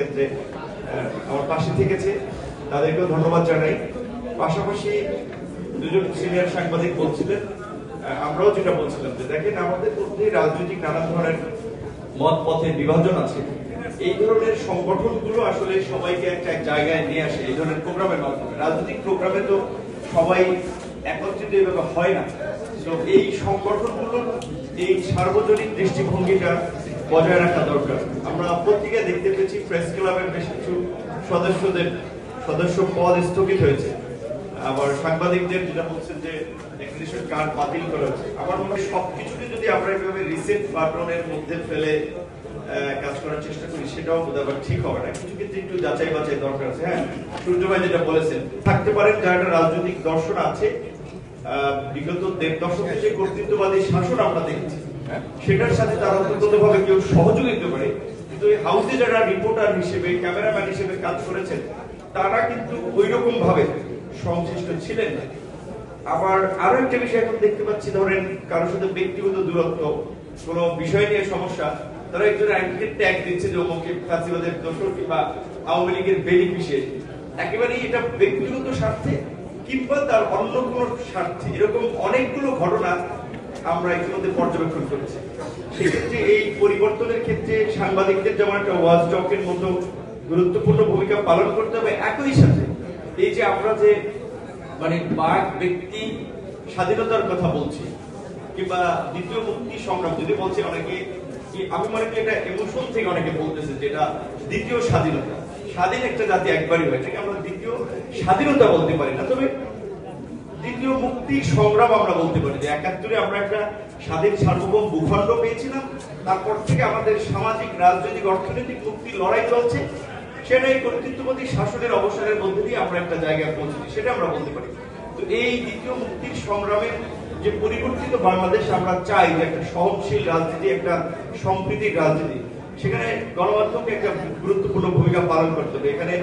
ক্ষেত্রে আমার পাশে থেকেছে। তাদেরকেও ধন্যবাদ জানাই। পাশাপাশি দুজন সিনিয়র সাংবাদিক বলছিলেন আমরাও যেটা বলছিলাম যে, দেখেন আমাদের মধ্যে রাজনৈতিক নানা ধরনের মত পথে বিভাজন আছে। এই ধরনের সংগঠনগুলো আসলে সবাইকে একটা এক জায়গায় নিয়ে আসে, এই ধরনের প্রোগ্রামের মাধ্যমে। রাজনৈতিক প্রোগ্রামে তো সবাই একত্রিত এভাবে হয় না। তো এই সংগঠনগুলোর এই সার্বজনীন দৃষ্টিভঙ্গিটা বজায় রাখা দরকার। আমরা পত্রিকায় দেখতে পেয়েছি প্রেস ক্লাবের বেশ কিছু সদস্যদের সদস্য পদ স্থগিত হয়েছে। আবার সাংবাদিকদের যেটা বলছেন যে এক্সিবিশন কার্ড বাতিল করা হয়েছে। আমার মনে হয় সবকিছুকে যদি আমরা এভাবে রিসেট বাটনের মধ্যে ফেলে কাজ করার চেষ্টা করি সেটাও বোধ আবার ঠিক হবে না। কিছু ক্ষেত্রে একটু যাচাই বাছাই দরকার আছে। হ্যাঁ সূর্য ভাই যেটা বলেছেন থাকতে পারেন যার একটা রাজনৈতিক দর্শন আছে বিগত দেড় দশকে যে কর্তৃত্ববাদী শাসন আমরা দেখেছি। সেটার সাথে তারা অন্ততভাবে কেউ সহযোগিতা করে কিন্তু এই হাউসে যারা রিপোর্টার হিসেবে ক্যামেরাম্যান হিসেবে কাজ করেছেন, তারা কিন্তু ওই রকম ভাবে সংশ্লিষ্ট ছিলেন না। আবার আরও একটা বিষয় এখন দেখতে পাচ্ছি, ধরেন কারোর সাথে ব্যক্তিগত দূরত্ব, কোনো বিষয় নিয়ে সমস্যা, তারা একজন ট্যাগ দিচ্ছে যে ফাঁসিবাদের দোষর কিংবা আওয়ামী লীগের বেনিফিশিয়ারি। একেবারেই এটা ব্যক্তিগত স্বার্থে কিংবা তার অন্য কোনো স্বার্থে এরকম অনেকগুলো ঘটনা আমরা ইতিমধ্যে পর্যবেক্ষণ করেছি। সেক্ষেত্রে এই পরিবর্তনের ক্ষেত্রে সাংবাদিকদের যেমন একটা ওয়াজ টকের মতো গুরুত্বপূর্ণ ভূমিকা পালন করতে হবে, একই সাথে এই যে আমরা যে মানে বাক ব্যক্তি স্বাধীনতার কথা বলছি, কিংবা দ্বিতীয় মুক্তি সংগ্রাম, যদি বলছে অনেকে আমি মনে করি এটা ইমোশন থেকে অনেকে বলতেছে যেটা দ্বিতীয় স্বাধীনতা। স্বাধীন একটা জাতি একবারই হয়, এটাকে আমরা দ্বিতীয় স্বাধীনতা বলতে পারি না। তবে দ্বিতীয় মুক্তি সংগ্রাম আমরা বলতে পারি যে একাত্তরে আমরা একটা স্বাধীন সার্বভৌম ভূখণ্ড পেয়েছিলাম। তারপর থেকে আমাদের সামাজিক, রাজনৈতিক, অর্থনৈতিক মুক্তি লড়াই চলছে। সেটা এই কর্তৃত্ববাদী শাসনের অবসরের মধ্যে দিয়ে আমরা একটা জায়গায় পৌঁছেছি, সেটা আমরা বলতে পারি। তো এই দ্বিতীয় মুক্তির সংগ্রামের যে পরিবর্তিত বাংলাদেশ আমরা চাই যে একটা সহনশীল রাজনীতি, একটা সম্প্রীতির রাজনীতি, সেখানে গণমাধ্যমকে একটা গুরুত্বপূর্ণ ভূমিকা পালন করতে হবে। এখানে